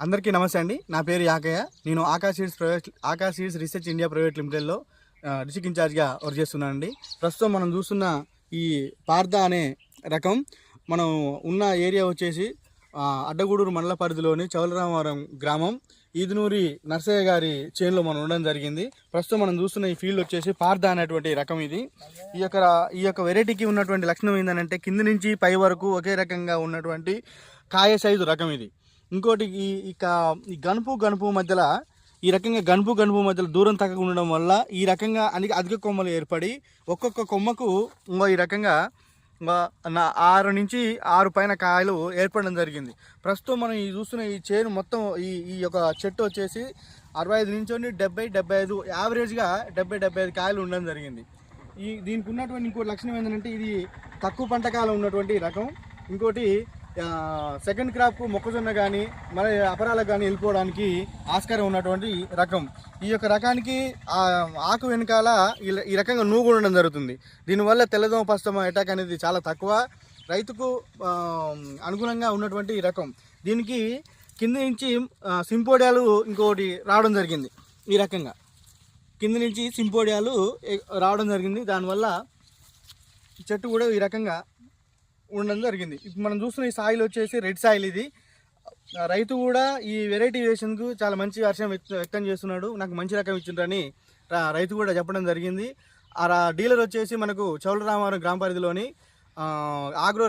అందరికీ నమస్తే అండి. నా పేరు యాకయ్య. నేను Akash seeds private Akash seeds research India private లిమిటెడ్లో ఆ, డిస్ట్రిక్ట్ ఇన్ఛార్జ్గా వర్క్ చేస్తున్నానండి. ప్రస్తుతం మనం చూస్తున్న ఈ పార్ద అనే రకం మనం ఉన్న ఏరియా వచ్చేసి అడ్డగూడూరు మండల పరిధిలోని చౌలరామవరం గ్రామం. ఈదునూరి నర్సయ్య గారి చేనులో మనం ఉండడం జరిగింది. ప్రస్తుతం మనం చూస్తున్న ఈ ఫీల్డ్ వచ్చేసి పార్ద అనేటువంటి రకం ఇది. ఈ యొక్క ఈ యొక్క వెరైటీకి ఉన్నటువంటి లక్షణం ఏంటంటే కింద నుంచి పై వరకు ఒకే రకంగా ఉన్నటువంటి కాయ సైజు రకం ఇది. ఇంకోటి ఈ ఇక ఈ గనుపు గనుపు మధ్యలో ఈ రకంగా గనుపు గనుపు మధ్యలో దూరం తగ్గ ఉండడం వల్ల ఈ రకంగా అనేక అధిక కొమ్మలు ఏర్పడి ఒక్కొక్క కొమ్మకు ఇంకో ఈ రకంగా నా ఆరు నుంచి ఆరు పైన కాయలు ఏర్పడడం జరిగింది. ప్రస్తుతం మనం ఈ చూస్తున్న ఈ చేను మొత్తం ఈ ఈ యొక్క చెట్టు వచ్చేసి అరవై ఐదు నుంచి డెబ్బై డెబ్బై ఐదు యావరేజ్గా డెబ్బై డెబ్బై ఐదు కాయలు ఉండడం జరిగింది. ఈ దీనికి ఉన్నటువంటి ఇంకో లక్షణం ఏంటంటే ఇది తక్కువ పంట కాలం ఉన్నటువంటి రకం. ఇంకోటి సెకండ్ క్రాప్ మొక్కజొన్న కానీ మన అపరాలకు కానీ వెళ్ళిపోవడానికి ఆస్కారం ఉన్నటువంటి రకం. ఈ యొక్క రకానికి ఆకు వెనకాల ఈ- రకంగా నూగు ఉండడం జరుగుతుంది. దీనివల్ల తెల్లదోమ పస్తమ అటాక్ అనేది చాలా తక్కువ. రైతుకు అనుగుణంగా ఉన్నటువంటి ఈ రకం. దీనికి కింద నుంచి సింపోడియాలు ఇంకోటి రావడం జరిగింది. ఈ రకంగా. కింద నుంచి సింపోడియాలు రావడం జరిగింది. దానివల్ల చెట్టు కూడా ఈ రకంగా ఉండడం జరిగింది. ఇప్పుడు మనం చూస్తున్న ఈ సాయిల్ వచ్చేసి రెడ్ సాయిల్ ఇది. రైతు కూడా ఈ వెరైటీ వేషన్కు చాలా మంచి హర్షం వ్యక్త- వ్యక్తం చేస్తున్నాడు. నాకు మంచి రకం ఇచ్చిండ్రని రైతు కూడా చెప్పడం జరిగింది. ఆ డీలర్ వచ్చేసి మనకు చౌలరామారం గ్రామ పరిధిలోని ఆగ్రో